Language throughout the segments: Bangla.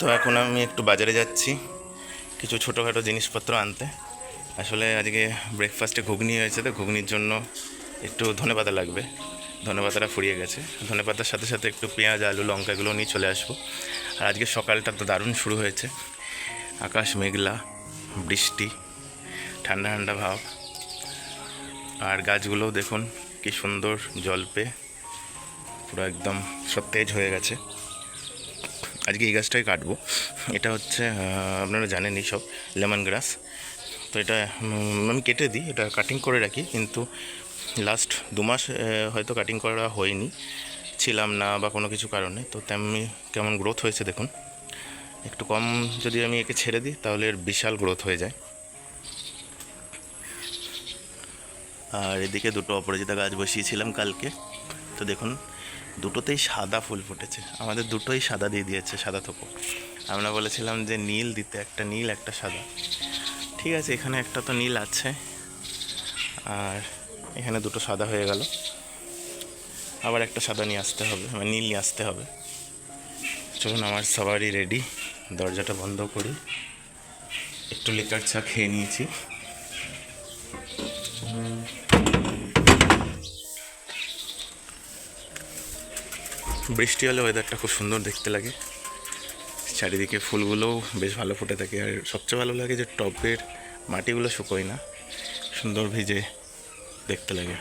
তো এখন আমি একটু বাজারে যাচ্ছি কিছু ছোটোখাটো জিনিসপত্র আনতে। আসলে আজকে ব্রেকফাস্টে ঘুগনি হয়েছে তো ঘুগনির জন্য একটু ধনেপাতা লাগবে। ধনেপাতাটা ফুরিয়ে গেছে। ধনেপাতার সাথে সাথে একটু পেঁয়াজ আলু লঙ্কাগুলো নিয়ে চলে আসব। আর আজকে সকালটা তো দারুণ শুরু হয়েছে। আকাশ মেঘলা বৃষ্টি ঠান্ডা ঠান্ডা ভাব। আর গাছগুলোও দেখুন কি সুন্দর জল পেয়ে। পুরো একদম সতেজ হয়ে গেছে। আজকে এই গাছটাই কাটবো। এটা হচ্ছে আপনারা জানেনই সব, লেমন গ্রাস। তো এটা আমি কেটে দিই, এটা কাটিং করে রাখি, কিন্তু লাস্ট দু মাস হয়তো কাটিং করা হয়নি। ছিলাম না বা কোনো কিছু কারণে, তো তেমনি কেমন গ্রোথ হয়েছে দেখুন। একটু কম যদি আমি একে ছেড়ে দিই, তাহলে এর বিশাল গ্রোথ হয়ে যায়। আর এদিকে দুটো অপরাজিতা গাছ বসিয়েছিলাম কালকে। তো দেখুন দুটোতেই সাদা ফুল ফুটেছে। আমাদের দুটোই সাদা দিয়ে দিয়েছে, সাদা থোকো আমরা বলেছিলাম যে নীল দিতে, একটা নীল, একটা সাদা। ঠিক আছে, এখানে একটা তো নীল আছে। আর এখানে দুটো সাদা হয়ে গেল। আবার একটা সাদা নিয়ে আসতে হবে মানে নীল নিয়ে আসতে হবে। চলুন, আমার সবারই রেডি দরজাটা বন্ধ করি। একটু লিকার চা খেয়ে নিয়েছি। বৃষ্টি হলে ওয়েদারটা খুব সুন্দর দেখতে লাগে। চারিদিকে ফুলগুলোও বেশ ভালো ফুটে থাকে। আর সবচেয়ে ভালো লাগে যে টবের মাটিগুলো শুকোয় না, সুন্দর ভিজে দেখতে লাগে।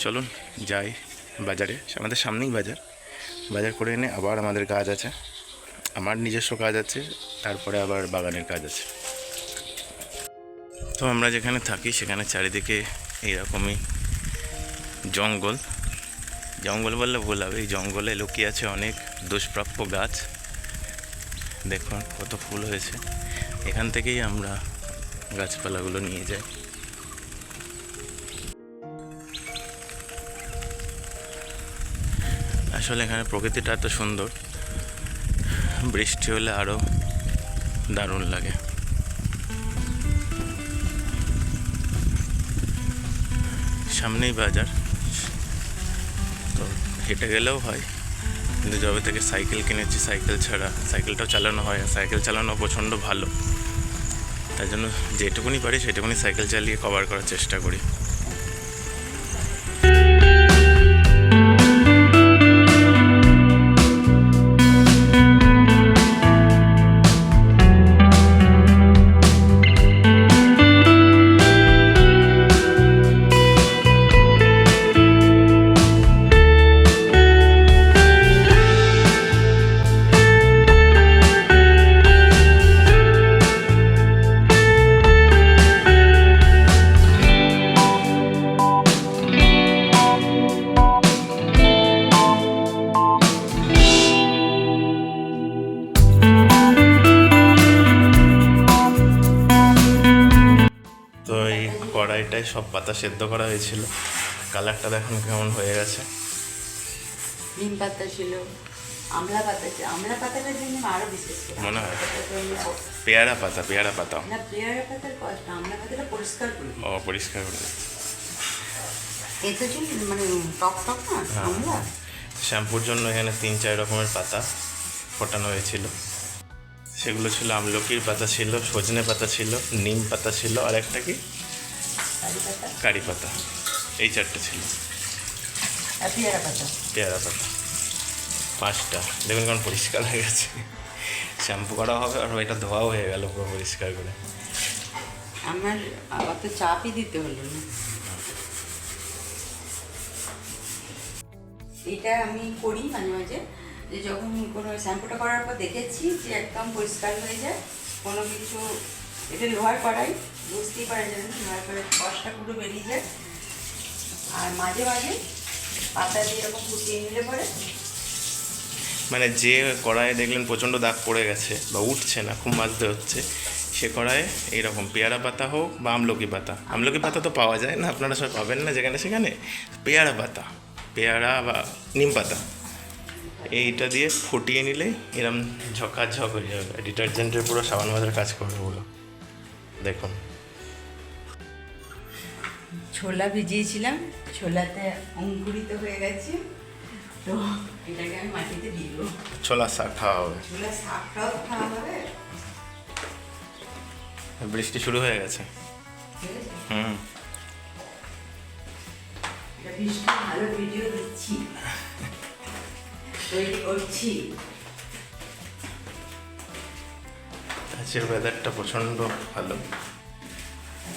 চলুন যাই বাজারে। আমাদের সামনেই বাজার। বাজার করে এনে আবার আমাদের কাজ আছে। আমার নিজস্ব কাজ আছে, তারপরে আবার বাগানের কাজ আছে। তো আমরা যেখানে থাকি, সেখানে চারিদিকে এইরকমই জঙ্গল। জঙ্গল বললে ভুল হবে। এই জঙ্গলে লুকিয়ে আছে অনেক দুষ্প্রাপ্য গাছ। দেখুন কত ফুল হয়েছে। এখান থেকেই আমরা গাছপালাগুলো নিয়ে যাই। আসলে এখানে প্রকৃতিটা এত সুন্দর। বৃষ্টি হলে আরও দারুণ লাগে। সামনেই বাজার। তো হেঁটে গেলেও হয়। কিন্তু যবে থেকে সাইকেল কিনেছি, সাইকেল ছাড়া, সাইকেলটাও চালানো হয় সাইকেল চালানো প্রচণ্ড ভালো। তাই জন্য যেটুকুনি পারি সেটুকুনি সাইকেল চালিয়ে কভার করার চেষ্টা করি। কড়াইটায় সব পাতা সেদ্ধ করা হয়েছিল। কালারটা দেখুন কেমন হয়ে গেছে। নিম পাতা ছিল আমলা পাতা ছিল। আমলা পাতাটার জন্য আরও বিশেষ মনে হয়। পেয়ারা পাতা পেয়ারা পাতা। না পেয়ারা পাতার কষ্ট আমলা পাতাটা পরিষ্কার করি ও পরিষ্কার করে। এতে ছিল মানে টক টক না হ্যাঁ। আমলা। শ্যাম্পুর জন্য এখানে তিন চার রকমের পাতা ফোটানো হয়েছিল। সেগুলো ছিল আমলকির পাতা ছিল সজনে পাতা ছিল নিম পাতা ছিল আর একটা কি? কারি পাতা এই চারটে ছিল। পেয়ারা পাতা। পেয়ারা পাতা। পাঁচটা। দেখুন কেমন পরিষ্কার হয়ে গেছে। শ্যাম্পু করা হবে আর এটা ধোয়াও হয়ে গেল পুরো পরিষ্কার করে। আমার আবার তো চাপই দিতে হলো না। এটা আমি করি মাঝে মাঝে। যে যখন কোনো শ্যাম্পুটা করার পর দেখেছি যে একদম পরিষ্কার হয়ে যায় কোনো কিছু এটা লোহার কড়াই বুঝতেই পারা যায় না লোহার কষটা পুরো বেরিয়ে যায়। আর মাঝে মাঝে পাতা দিয়ে এরকম ফুটিয়ে নিলে পরে মানে যে কড়াইয়ে দেখলেন প্রচণ্ড দাগ পড়ে গেছে বা উঠছে না, খুব মাজতে হচ্ছে, সে কড়াইয়ে এইরকম পেয়ারা পাতা হোক বা আমলকি পাতা। আমলকি পাতা তো পাওয়া যায় না, আপনারা সব পাবেন না যেখানে সেখানে। পেয়ারা পাতা, পেয়ারা বা নিম পাতা। এইটা দিয়ে ফুটিয়ে নিলেই এরম ঝকাঝক হয়ে যাবে, ডিটারজেন্টের পুরো সাবান মাজার কাজ করবে ওগুলো দেখুন। ছোলা ভিজিয়েছিলাম ছোলাতে অঙ্কুরিত হয়ে গেছে তো এটাকে আমি মাটিতে দিব। ছোলা শাক খাওয়া হবে। ছোলা শাকটাও খাওয়া হবে। বৃষ্টি শুরু হয়ে গেছে। হুম। বৃষ্টি ভালো ভিডিও দিচ্ছি। তৈরি করছি। আজকের ওয়েদারটা প্রচণ্ড ভালো।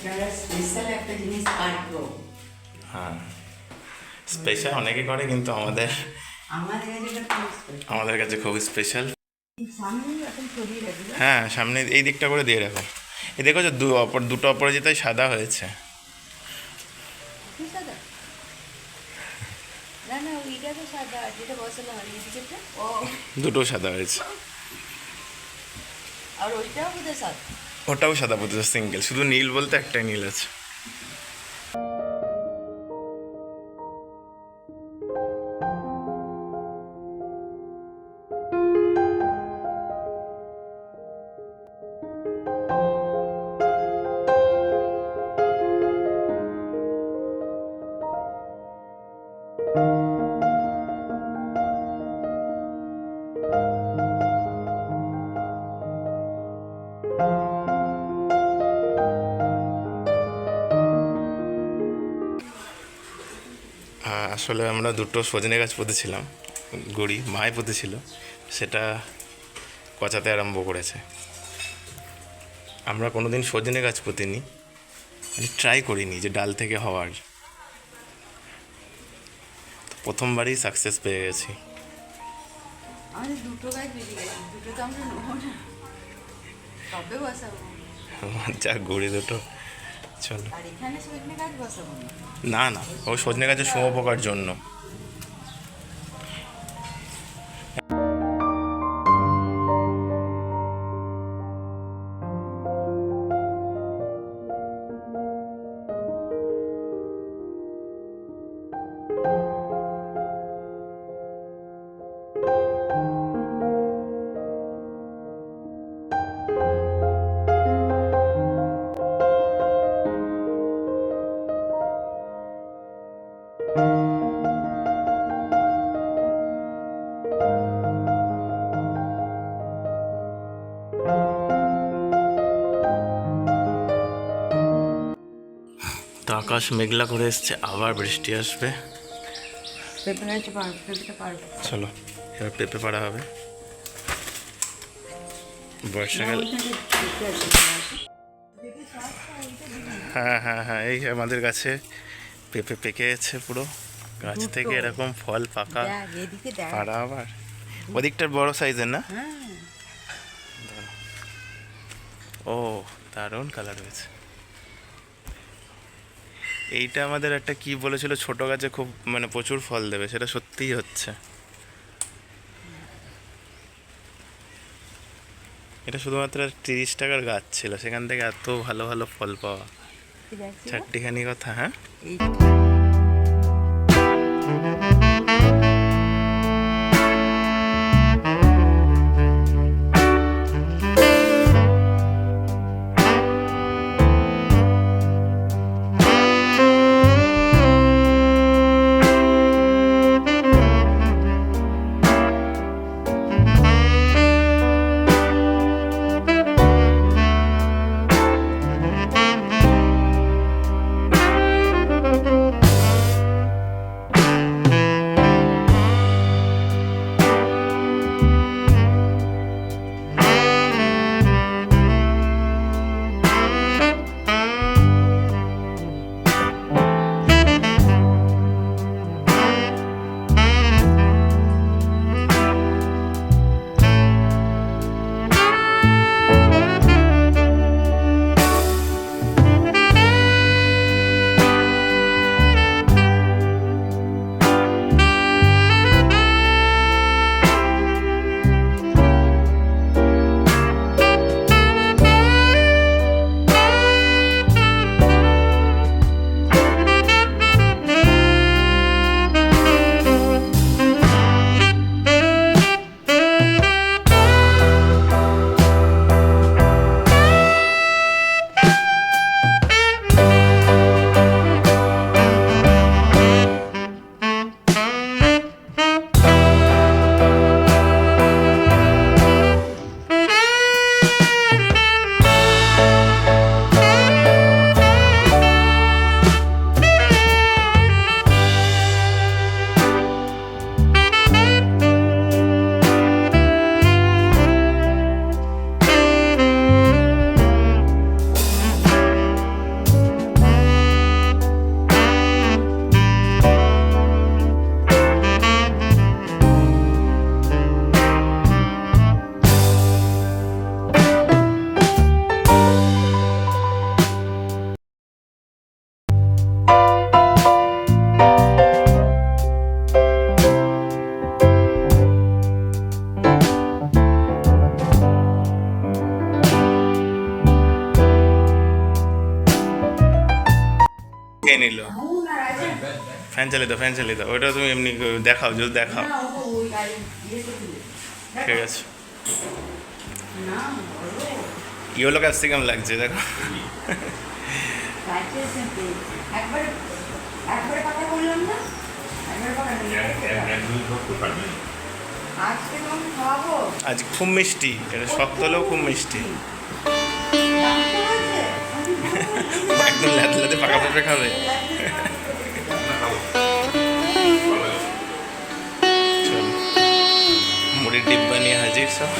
আপনারা স্পেশাল একটা জিনিস কাটবো হ্যাঁ। স্পেশাল অনেকে করে কিন্তু আমাদের আমাদের কাছে খুব স্পেশাল হ্যাঁ সামনে এই দিকটা করে দিয়ে রাখো। এই দেখো যে দু অপর দুটো অপরাজিতাই সাদা হয়েছে। দুটো সাদা হয়েছে। আর ওইটাও সাদা। ওটাও সাদা পড়তেছে সিঙ্গেল শুধু নীল বলতে একটাই নীল আছে। আসলে আমরা দুটো সজনে গাছ পুঁতেছিলাম গড়ি মায় পুঁতেছিল সেটা কচাতে আরম্ভ করেছে। আমরা কোনো দিন সজনে গাছ পুঁতিনি মানে ট্রাই করিনি যে ডাল থেকে হওয়ার। প্রথমবারই সাকসেস পেয়ে গেছি। যা গড়ি দুটো। চলো। না না ও সজনে গাছের শুভ উপকার জন্য। আকাশ মেঘলা করে এসছে আবার বৃষ্টি আসবে। চলো এবার পেঁপে পাড়া হবে। বর্ষাকাল হ্যাঁ হ্যাঁ হ্যাঁ এই আমাদের গাছে পেঁপে পেকে গেছে পুরো। গাছ থেকে এরকম ফল পাকা। পাড়া আবার। ওদিকটার বড় সাইজের না? হ্যাঁ। ও দারুণ কালার হয়েছে। এইটা আমাদের একটা কি বলেছিল ছোট গাছে খুব মানে প্রচুর ফল দেবে সেটা সত্যিই হচ্ছে। এটা শুধুমাত্র তিরিশ টাকার গাছ ছিল সেখান থেকে এত ভালো ভালো ফল পাওয়া। চারটিখানি কথা হ্যাঁ? খেয়ে নিল। ফ্যান চালিয়ে ফ্যান চালিয়ে ওইটা তুমি এমনি দেখাও যদি দেখাও। ঠিক আছে। ইয়েলো ক্যাপসিকাম লাগছে, দেখো। আজ খুব মিষ্টি, এটা শক্ত হলেও খুব মিষ্টি। একদম লাতে লাতে পাকা পেঁপে খাবে। মুড়ির ডিব্বা নিয়ে হাজির সব।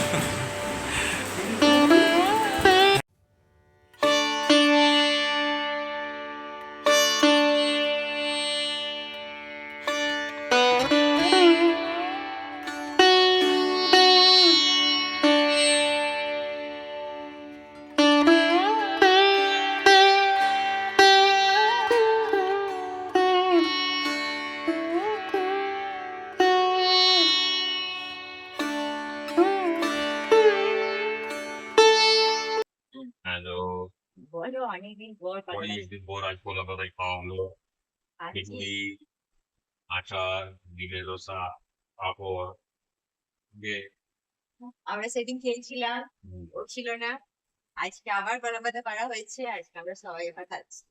বলো অনেকদিন পর কথা অনেকদিন পর আজ কলকাতায় খাওয়া হলো আজকে ইডলি আচার ডিমের রসা পাঁপড় দিয়ে আমরা সেদিন খেয়েছিলাম ও ছিল না আজকে আবার কলাপাতা করা হয়েছে আজকে আমরা সবাই এবার খাচ্ছি